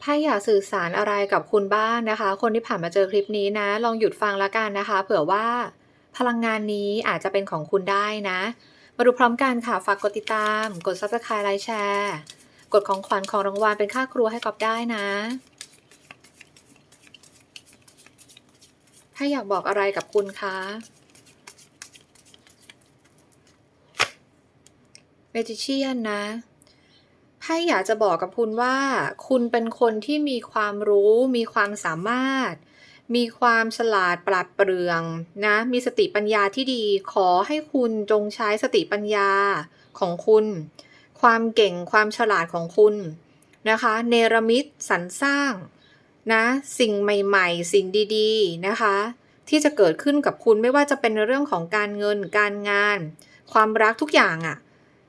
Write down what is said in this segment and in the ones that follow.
ไพ่อยากสื่อสารอะไรกับคุณบ้างนะคะ คนที่ผ่านมาเจอคลิปนี้นะ ลองหยุดฟังแล้วกันนะคะ เผื่อว่า พลังงานนี้อาจจะเป็นของคุณได้นะ มาดูพร้อมกันค่ะ ฝากกดติดตาม กด subscribe ไลค์แชร์ กดของขวัญของรางวัลเป็นค่าครัวให้กอบได้นะ ถ้าอยากบอกอะไรกับคุณคะเมจิเชียนนะ พ่อยากจะบอกกับคุณว่า คุณเป็นคนที่มีความรู้ มีความสามารถ มีความฉลาดปราดเปรื่อง นะ มีสติปัญญาที่ดี ขอให้คุณจงใช้สติปัญญาของคุณ ความเก่งความฉลาดของคุณนะคะ เนรมิตสรรสร้าง นะ สิ่งใหม่ ๆ สิ่งดีๆ นะคะ ที่จะเกิดขึ้นกับคุณไม่ว่าจะเป็นเรื่องของการเงินการงาน ความรักทุกอย่างอะ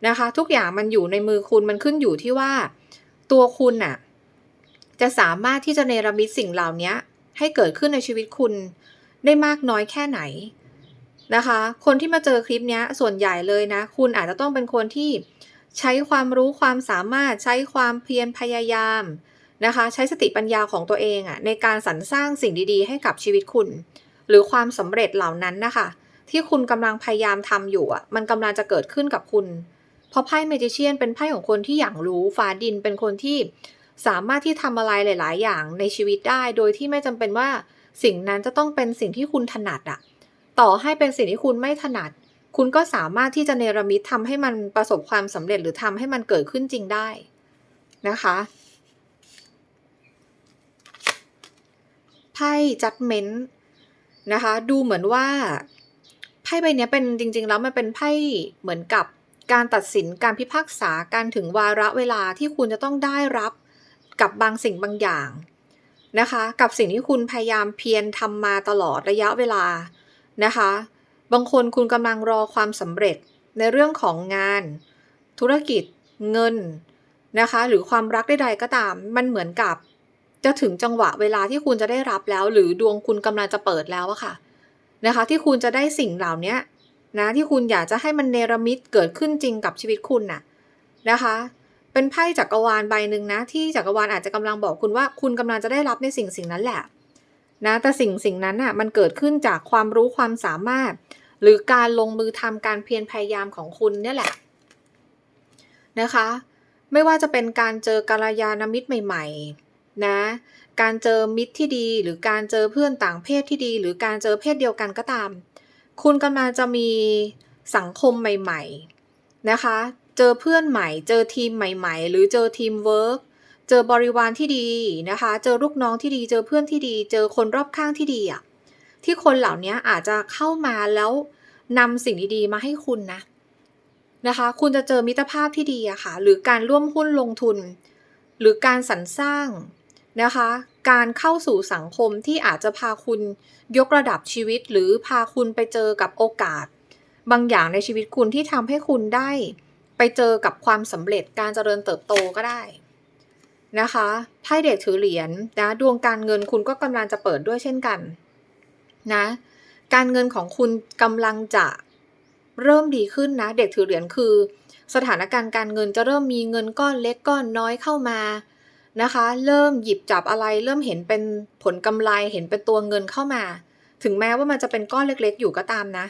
นะคะ ทุกอย่างมันอยู่ในมือคุณมันขึ้นอยู่ที่ว่า ตัวคุณน่ะจะสามารถที่จะเนรมิตสิ่งเหล่านี้ให้เกิดขึ้นในชีวิตคุณได้มากน้อยแค่ไหนนะคะ คนที่มาเจอคลิปนี้ส่วนใหญ่เลยนะ คุณอาจจะต้องเป็นคนที่ใช้ความรู้ความสามารถใช้ความเพียรพยายามนะคะ ใช้สติปัญญาของตัวเองอะในการสรรสร้างสิ่งดีๆ ให้กับชีวิตคุณ หรือความสำเร็จเหล่านั้นนะคะ ที่คุณกำลังพยายามทำอยู่อะมันกำลังจะเกิดขึ้นกับคุณ เพราะไพ่เมจิเชียนเป็นไพ่ของคนที่อย่างรู้ฟ้าดินเป็นคนที่สามารถที่ทำอะไรหลาย ๆ อย่างในชีวิตได้ โดยที่ไม่จำเป็นว่าสิ่งนั้นจะต้องเป็นสิ่งที่คุณถนัดอะต่อให้เป็นสิ่งที่คุณไม่ถนัด คุณก็สามารถที่จะเนรมิตทำให้มันประสบความสำเร็จหรือทำให้มันเกิดขึ้นจริงได้นะคะไพ่จัดเมนต์นะคะ ดูเหมือนว่าไพ่ใบนี้เป็นจริง ๆ แล้วมันเป็นไพ่เหมือนกับ การตัดสินการพิพากษาการถึงวาระเวลาที่คุณจะต้องได้รับกับบางสิ่งบางอย่างนะคะ กับสิ่งที่คุณพยายามเพียรทำมาตลอดระยะเวลานะคะ บางคนคุณกำลังรอความสำเร็จในเรื่องของงาน ธุรกิจ เงินนะคะ หรือความรักใดๆก็ตาม มันเหมือนกับจะถึงจังหวะเวลาที่คุณจะได้รับแล้ว หรือดวงคุณกำลังจะเปิดแล้วอะค่ะนะคะ ที่คุณจะได้สิ่งเหล่านี้ นะที่คุณอยากจะให้มันเนรมิตเกิดขึ้นจริงกับชีวิตคุณน่ะนะคะ เป็นไพ่จักรวาลใบหนึ่งนะ ที่จักรวาลอาจจะกำลังบอกคุณว่าคุณกำลังจะได้รับในสิ่งสิ่งนั้นแหละนะแต่สิ่งสิ่งนั้นน่ะมันเกิดขึ้นจากความรู้ความสามารถ หรือการลงมือทำการเพียรพยายามของคุณเนี่ยแหละนะคะ ไม่ว่าจะเป็นการเจอกัลยาณมิตรใหม่ ๆ นะ การเจอมิตรที่ดี หรือการเจอเพื่อนต่างเพศที่ดี หรือการเจอเพศเดียวกันก็ตาม คุณกำลังจะมีสังคมใหม่ๆนะคะ เจอเพื่อนใหม่ เจอทีมใหม่ ๆ หรือเจอทีมเวิร์กเจอบริวารที่ดีนะคะ เจอลูกน้องที่ดี เจอเพื่อนที่ดี เจอคนรอบข้างที่ดีอะที่คนเหล่านี้อาจจะเข้ามาแล้วนำสิ่งดีๆมาให้คุณนะนะคะ คุณจะเจอมิตรภาพที่ดีอะค่ะ หรือการร่วมหุ้นลงทุน หรือการสรรสร้างนะคะ การเข้าสู่สังคมที่อาจจะพาคุณยกระดับชีวิต หรือพาคุณไปเจอกับโอกาส บางอย่างในชีวิตคุณที่ทำให้คุณได้ ไปเจอกับความสำเร็จการเจริญเติบโตก็ได้นะคะไพ่เด็กถือเหรียญนะดวงการเงินคุณก็กำลังจะเปิดด้วยเช่นกันนะการเงินของคุณกำลังจะเริ่มดีขึ้นนะ เด็กถือเหรียญคือ สถานการณ์การเงินจะเริ่มมีเงินก้อนเล็กก้อนน้อยเข้ามา นะคะ เริ่มหยิบจับอะไร เริ่มเห็นเป็นผลกำไรเห็นเป็นตัวเงินเข้ามา ถึงแม้ว่ามันจะเป็นก้อนเล็กๆ อยู่ก็ตามนะ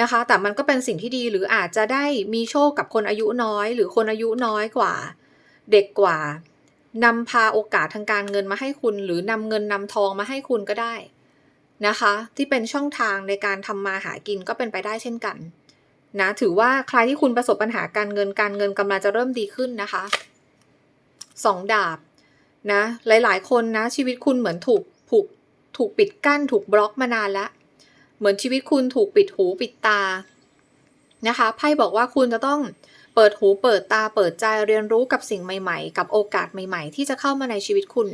นะคะ แต่มันก็เป็นสิ่งที่ดีหรืออาจจะได้มีโชคกับคนอายุน้อย หรือคนอายุน้อยกว่า เด็กกว่านำพาโอกาสทางการเงินมาให้คุณ หรือนำเงินนำทองมาให้คุณก็ได้นะคะ ที่เป็นช่องทางในการทำมาหากินก็เป็นไปได้เช่นกันนะถือว่าใครที่คุณประสบปัญหาการเงินการเงินกำลังจะเริ่มดีขึ้นนะคะ สองดาบนะหลายๆ คนนะชีวิตคุณเหมือนถูกผูกถูกปิดกั้นถูกบล็อกมานานแล้วเหมือนชีวิตคุณถูกปิดหูปิดตานะคะไพ่บอกว่าคุณจะต้องเปิดหูเปิดตาเปิดใจเรียนรู้กับสิ่งใหม่ ๆ กับโอกาสใหม่ ๆ ที่จะเข้ามาในชีวิตคุณ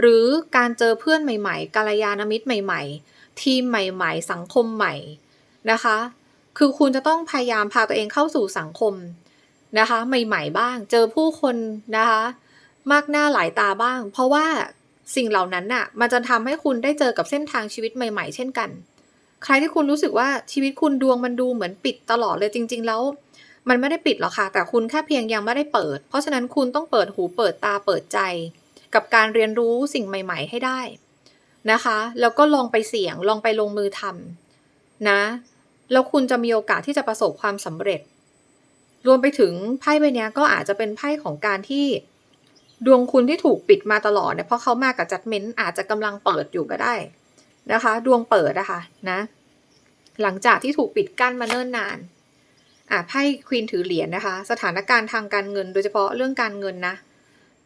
หรือการเจอเพื่อนใหม่ๆกาลยานมิตรใหม่ ๆ ทีมใหม่ ๆ สังคมใหม่นะคะ คือคุณจะต้องพยายามพาตัวเองเข้าสู่สังคมนะคะ ใหม่ ๆ บ้าง เจอผู้คนนะคะ มากหน้าหลายตาบ้าง เพราะว่าสิ่งเหล่านั้นน่ะ มันจะทำให้คุณได้เจอกับเส้นทางชีวิตใหม่ ๆ เช่นกัน ใครที่คุณรู้สึกว่าชีวิตคุณดวงมันดูเหมือนปิดตลอดเลยจริง ๆ แล้ว มันไม่ได้ปิดหรอกค่ะ แต่คุณแค่เพียงยังไม่ได้เปิด เพราะฉะนั้นคุณต้องเปิดหูเปิดตาเปิดใจ กับการเรียนรู้สิ่งใหม่ ๆ ให้ได้นะคะ แล้วก็ลองไปเสี่ยงลองไปลงมือทำนะ แล้วคุณจะมีโอกาสที่จะประสบความสำเร็จ รวมไปถึงไพ่ใบนี้ก็อาจจะเป็นไพ่ของการที่ ดวงคุณที่ถูกปิดมาตลอดเนี่ยเพราะเขามากับจัดเม้นอาจจะกำลังเปิดอยู่ก็ได้นะคะ ดวงเปิดนะคะนะ หลังจากที่ถูกปิดกั้นมาเนิ่นนานอะไพ่ควีนถือเหรียญนะคะ สถานการณ์ทางการเงิน โดยเฉพาะเรื่องการเงินนะ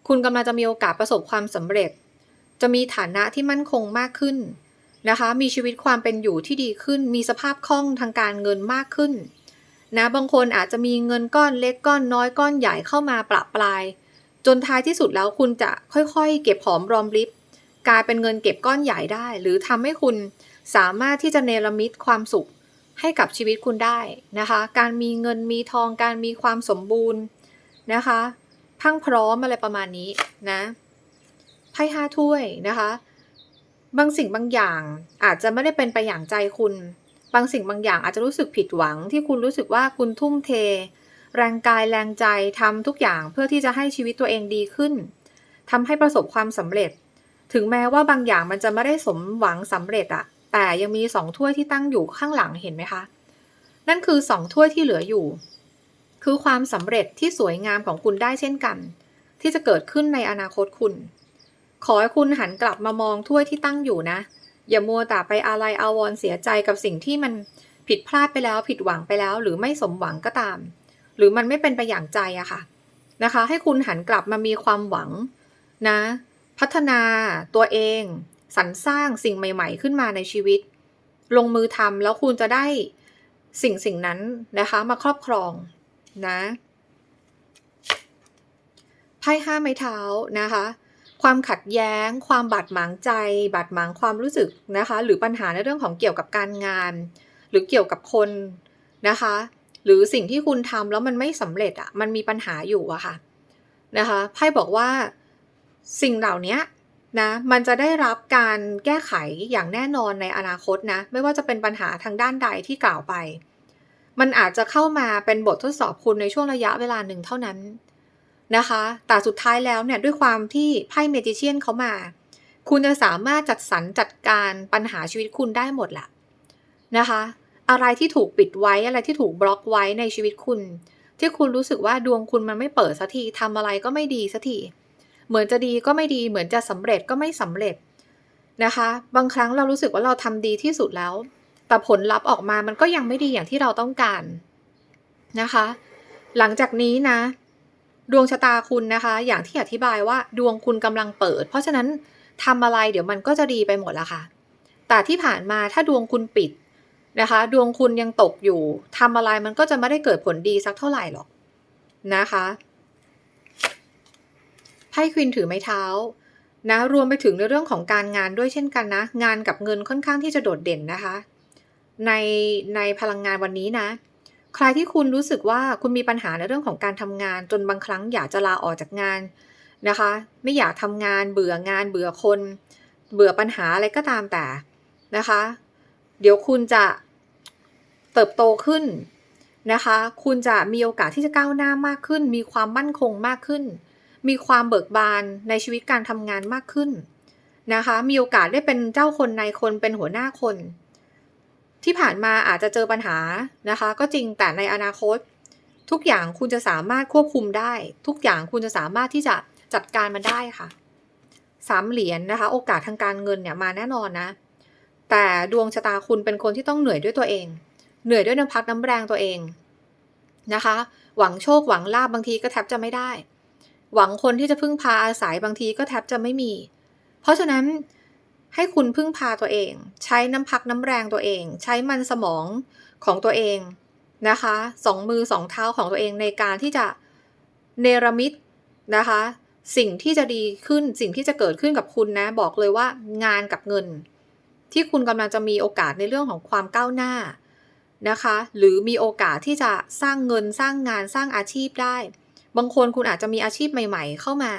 คุณกำลังจะมีโอกาสประสบความสำเร็จ จะมีฐานะที่มั่นคงมากขึ้นนะคะ มีชีวิตความเป็นอยู่ที่ดีขึ้น มีสภาพคล่องทางการเงินมากขึ้นนะบางคนอาจจะมีเงินก้อนเล็กก้อนน้อยก้อนใหญ่เข้ามาประปราย จนท้ายที่สุดแล้วคุณจะค่อยๆ เก็บหอมรอมริบกลายเป็นเงินเก็บก้อนใหญ่ได้ หรือทำให้คุณสามารถที่จะเนรมิตความสุขให้กับชีวิตคุณได้นะคะ การมีเงินมีทองการมีความสมบูรณ์นะคะพังพร้อมอะไรประมาณนี้นะไพ่ห้าถ้วยนะคะ บางสิ่งบางอย่างอาจจะไม่ได้เป็นไปอย่างใจคุณ บางสิ่งบางอย่างอาจจะรู้สึกผิดหวังที่คุณรู้สึกว่าคุณทุ่มเท แรงกายแรงใจทำทุกอย่างเพื่อที่จะให้ชีวิตตัวเองดีขึ้นทำให้ประสบความสำเร็จ ถึงแม้ว่าบางอย่างมันจะไม่ได้สมหวังสำเร็จอะแต่ยังมีสองถ้วยที่ตั้งอยู่ข้างหลังเห็นไหมคะ นั่นคือสองถ้วยที่เหลืออยู่ คือความสำเร็จที่สวยงามของคุณได้เช่นกัน ที่จะเกิดขึ้นในอนาคตคุณ ขอให้คุณหันกลับมามองถ้วยที่ตั้งอยู่นะ อย่ามัวแต่ไปอาลัยอาวรณ์เสียใจกับสิ่งที่มันผิดพลาดไปแล้วผิดหวังไปแล้ว หรือไม่สมหวังก็ตาม หรือมันไม่เป็นไปอย่างใจอะค่ะนะคะ ให้คุณหันกลับมามีความหวังนะ พัฒนาตัวเองสรรสร้างสิ่งใหม่ ๆ ขึ้นมาในชีวิต ลงมือทำแล้วคุณจะได้สิ่งสิ่งนั้นนะคะ มาครอบครองนะไพ่ห้าไม้เท้านะคะ ความขัดแย้ง ความบาดหมางใจ บาดหมางความรู้สึกนะคะ หรือปัญหาในเรื่องของเกี่ยวกับการงาน หรือเกี่ยวกับคนนะคะ หรือสิ่งที่คุณทำแล้วมันไม่สำเร็จอะ่ะมันมีปัญหาอยู่อะค่ะนะคะไพ่บอกว่าสิ่งเหล่านี้นะมันจะได้รับการแก้ไขอย่างแน่นอนในอนาคตนะไม่ว่าจะเป็นปัญหาทางด้านใดที่กล่าวไป มันอาจจะเข้ามาเป็นบททดสอบคุณในช่วงระยะเวลาหนึ่งเท่านั้นนะคะ แต่สุดท้ายแล้วเนี่ยด้วยความที่ไพ่เมจิเชียนเขามา คุณจะสามารถจัดสรรจัดการปัญหาชีวิตคุณได้หมดแหละนะคะ อะไรที่ถูกปิดไว้อะไรที่ถูกบล็อกไว้ในชีวิตคุณ ที่คุณรู้สึกว่าดวงคุณมันไม่เปิดสักทีทำอะไรก็ไม่ดีสักทีเหมือนจะดีก็ไม่ดีเหมือนจะสำเร็จก็ไม่สำเร็จนะคะ บางครั้งเรารู้สึกว่าเราทำดีที่สุดแล้ว แต่ผลลัพธ์ออกมามันก็ยังไม่ดีอย่างที่เราต้องการนะคะ หลังจากนี้นะ ดวงชะตาคุณนะคะ อย่างที่อธิบายว่าดวงคุณกำลังเปิด เพราะฉะนั้นทำอะไรเดี๋ยวมันก็จะดีไปหมดละค่ะ แต่ที่ผ่านมาถ้าดวงคุณปิด นะคะ ดวงคุณยังตกอยู่ทำอะไรมันก็จะไม่ได้เกิดผลดีสักเท่าไหร่หรอกนะคะไพ่ควินถือไม้เท้านะรวมไปถึงในเรื่องของการงานด้วยเช่นกันนะ งานกับเงินค่อนข้างที่จะโดดเด่นนะคะ ในในพลังงานวันนี้นะ ใครที่คุณรู้สึกว่าคุณมีปัญหาในเรื่องของการทำงาน จนบางครั้งอยากจะลาออกจากงานนะคะ ไม่อยากทำงานเบื่องานเบื่อคน เบื่อปัญหาอะไรก็ตามแต่นะคะ เดี๋ยวคุณจะเติบโตขึ้นนะคะ คุณจะมีโอกาสที่จะก้าวหน้ามากขึ้น มีความมั่นคงมากขึ้น มีความเบิกบานในชีวิตการทำงานมากขึ้นนะคะ มีโอกาสได้เป็นเจ้าคนนายคนเป็นหัวหน้าคน ที่ผ่านมาอาจจะเจอปัญหานะคะ ก็จริงแต่ในอนาคต ทุกอย่างคุณจะสามารถควบคุมได้ ทุกอย่างคุณจะสามารถที่จะจัดการมันได้ค่ะสามเหรียญนนะคะ โอกาสทางการเงินเนี่ยมาแน่นอนนะ แต่ดวงชะตาคุณเป็นคนที่ต้องเหนื่อยด้วยตัวเอง เหนื่อยด้วยน้ำพักน้ำแรงตัวเองนะคะ หวังโชคหวังลาบบางทีก็แทบจะไม่ได้ หวังคนที่จะพึ่งพาอาศัยบางทีก็แทบจะไม่มี เพราะฉะนั้นให้คุณพึ่งพาตัวเอง ใช้น้ำพักน้ำแรงตัวเอง ใช้มันสมองของตัวเองนะคะสองมือสองเท้าของตัวเองในการที่จะเนรมิตนะคะ สิ่งที่จะดีขึ้นสิ่งที่จะเกิดขึ้นกับคุณนะ บอกเลยว่างานกับเงิน ที่คุณกำลังจะมีโอกาสในเรื่องของความก้าวหน้านะคะ หรือมีโอกาสที่จะสร้างเงินสร้างงานสร้างอาชีพได้ บางคนคุณอาจจะมีอาชีพใหม่ ๆ เข้ามา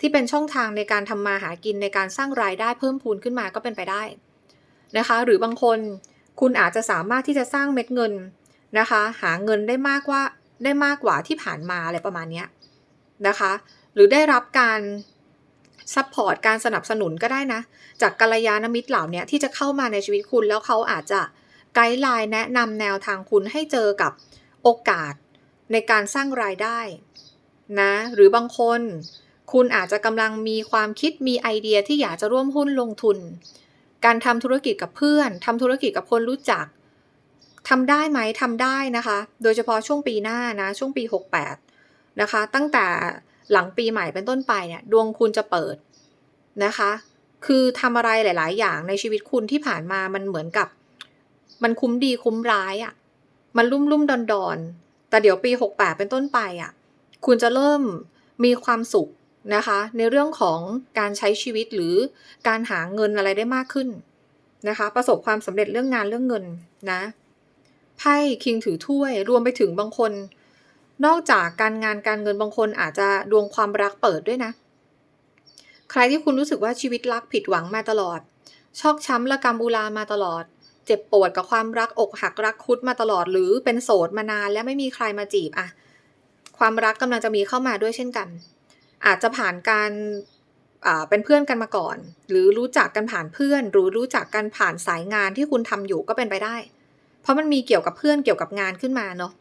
ที่เป็นช่องทางในการทำมาหากินในการสร้างรายได้เพิ่มพูนขึ้นมาก็เป็นไปได้นะคะ หรือบางคนคุณอาจจะสามารถที่จะสร้างเม็ดเงินนะคะ หาเงินได้มากกว่าได้มากกว่าที่ผ่านมาอะไรประมาณนี้นะคะ หรือได้รับการ ซัปพอร์ตการสนับสนุนก็ได้นะ จากกัลยาณมิตรเหล่านี้ที่จะเข้ามาในชีวิตคุณแล้วเขาอาจจะไกด์ไลน์แนะนำแนวทางคุณให้เจอกับโอกาสในการสร้างรายได้นะหรือบางคน คุณอาจจะกำลังมีความคิดมีไอเดียที่อยากจะร่วมหุ้นลงทุน การทำธุรกิจกับเพื่อนทำธุรกิจกับคนรู้จักทำได้ไหมทำได้นะคะ โดยเฉพาะช่วงปีหน้านะช่วงปี 68 นะคะ ตั้งแต่ หลังปีใหม่เป็นต้นไปเนี่ยดวงคุณจะเปิดนะคะ คือทำอะไรหลาย ๆ อย่างในชีวิตคุณที่ผ่านมามันเหมือนกับ มันคุ้มดีคุ้มร้ายอะ่ะมันลุ่มลุ่มดอนดอนแต่เดี๋ยวปี 68 เป็นต้นไปอะ่ะคุณจะเริ่มมีความสุขนะคะ ในเรื่องของการใช้ชีวิตหรือการหาเงินอะไรได้มากขึ้นนะคะ ประสบความสำเร็จเรื่องงานเรื่องเงินนะไพ่คิงถือถ้วยรวมไปถึงบางคน นอกจากการงานการเงินบางคนอาจจะดวงความรักเปิดด้วยนะ ใครที่คุณรู้สึกว่าชีวิตรักผิดหวังมาตลอด ชอกช้ำระกำอุรามาตลอด เจ็บปวดกับความรักอกหักรักคุดมาตลอด หรือเป็นโสดมานานและไม่มีใครมาจีบอะความรักกำลังจะมีเข้ามาด้วยเช่นกัน อาจจะผ่านการเป็นเพื่อนกันมาก่อน หรือรู้จักกันผ่านเพื่อน หรือรู้จักกันผ่านสายงานที่คุณทำอยู่ก็เป็นไปได้ เพราะมันมีเกี่ยวกับเพื่อนเกี่ยวกับงานขึ้นมาเนาะ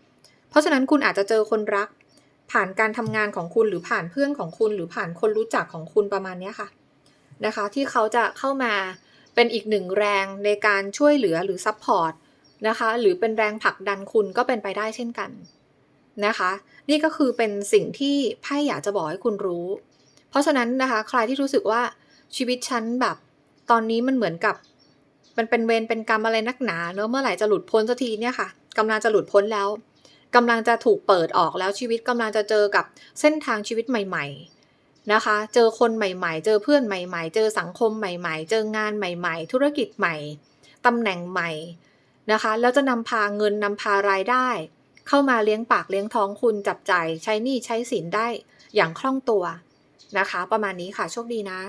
เพราะฉะนั้นคุณอาจจะเจอคนรัก ผ่านการทำงานของคุณหรือผ่านเพื่อนของคุณ หรือผ่านคนรู้จักของคุณประมาณนี้ค่ะนะคะ ที่เขาจะเข้ามาเป็นอีกหนึ่งแรงในการช่วยเหลือหรือซัพพอร์ตนะคะ หรือเป็นแรงผลักดันคุณก็เป็นไปได้เช่นกันนะคะ นี่ก็คือเป็นสิ่งที่ไพ่อยากจะบอกให้คุณรู้ เพราะฉะนั้นนะคะ ใครที่รู้สึกว่าชีวิตฉันแบบตอนนี้มันเหมือนกับ มันเป็นเวรเป็นกรรมอะไรนักหนาเนอะเมื่อไหร่จะหลุดพ้นสักทีเนี่ยค่ะกำลังจะหลุดพ้นแล้ว กำลังจะถูกเปิดออกแล้วชีวิตกำลังจะเจอกับเส้นทางชีวิตใหม่ ๆนะคะ เจอคนใหม่ๆ เจอเพื่อนใหม่ๆ เจอสังคมใหม่ ๆ เจองานใหม่ ๆ ธุรกิจใหม่ตำแหน่งใหม่นะคะ แล้วจะนำพาเงินนำพารายได้ เข้ามาเลี้ยงปากเลี้ยงท้องคุณจับจ่ายใช้หนี้ใช้สินได้อย่างคล่องตัวนะคะ ประมาณนี้ค่ะโชคดีนะ